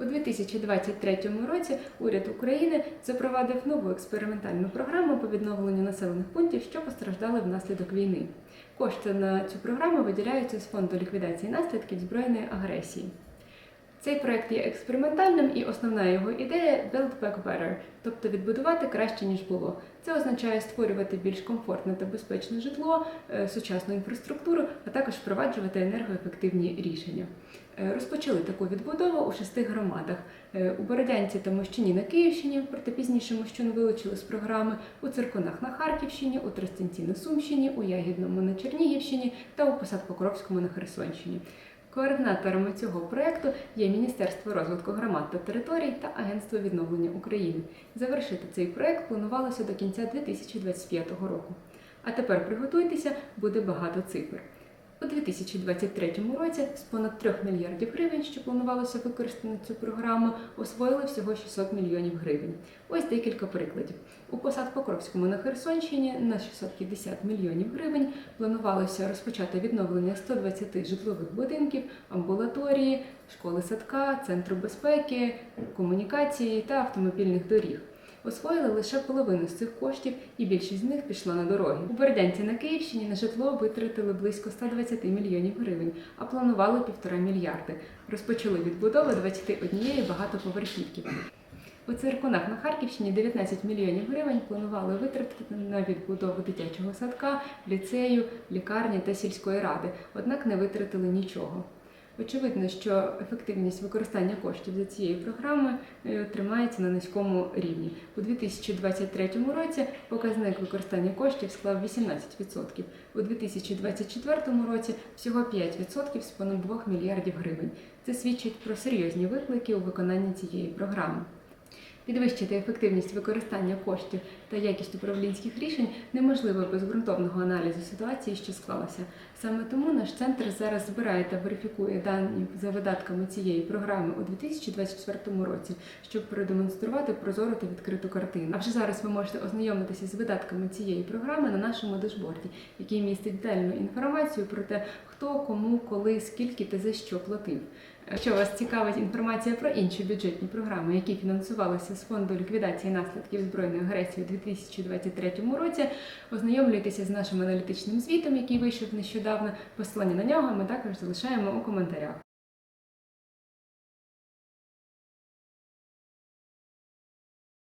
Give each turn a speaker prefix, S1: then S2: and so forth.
S1: У 2023 році уряд України запровадив нову експериментальну програму по відновленню населених пунктів, що постраждали внаслідок війни. Кошти на цю програму виділяються з фонду ліквідації наслідків збройної агресії. Цей проект є експериментальним і основна його ідея Build Back Better, тобто відбудувати краще ніж було. Це означає створювати більш комфортне та безпечне житло, е, сучасну інфраструктуру, а також впроваджувати енергоефективні рішення. Е, Розпочали таку відбудову у шести громадах: Е, у Бородянці та Мощині на Київщині, проте пізніше Мощун вилучили з програми, у Циркунах на Харківщині, у Тростянці на Сумщині, у Ягідному на Чернігівщині та у Посадкокровському на Херсонщині. Координаторами цього проекту є Міністерство розвитку громад та територій та Агентство відновлення України. Завершити цей проект планувалося до кінця 2025 року. А тепер приготуйтеся, буде багато цифр. У 2023 році з понад 3 мільярдів гривень, що планувалося використати на цю програму, освоїли всього 600 мільйонів гривень. Ось декілька прикладів. У посад Покровському на Херсонщині на 650 мільйонів гривень планувалося розпочати відновлення 120 житлових будинків, амбулаторії, школи садка, центру безпеки, комунікації та автомобільних доріг. Освоїли лише половину з цих коштів, і більшість з них пішла на дороги. У Бердянці на Київщині на житло витратили близько 120 мільйонів гривень, а планували півтора мільярди. Розпочали відбудову 21 багатоповерхівки. У циркунах на Харківщині 19 мільйонів гривень планували витратити на відбудову дитячого садка, ліцею, лікарні та сільської ради, однак не витратили нічого. Очевидно, що ефективність використання коштів за цією програмою е, тримається на низькому рівні. У 2023 році показник використання коштів склав 18%. У 2024 році всього 5% з понад 2 мільярдів гривень. Це свідчить про серйозні виклики у виконанні цієї програми. Підвищити ефективність використання коштів та якість управлінських рішень неможливо без ґрунтовного аналізу ситуації, що склалася. Саме тому наш центр зараз збирає та верифікує дані за видатками цієї програми у 2024 році, щоб продемонструвати прозору та відкриту картину. А вже зараз ви можете ознайомитися з видатками цієї програми на нашому дашборді, який містить детальну інформацію про те, хто кому, коли, скільки та за що платив. Якщо вас цікавить інформація про інші бюджетні програми, які фінансувалися з фонду ліквідації наслідків збройної агресії у 2023 році, ознайомлюйтеся з нашим аналітичним звітом, який вийшов нещодавно. Посилання на нього ми також залишаємо у коментарях.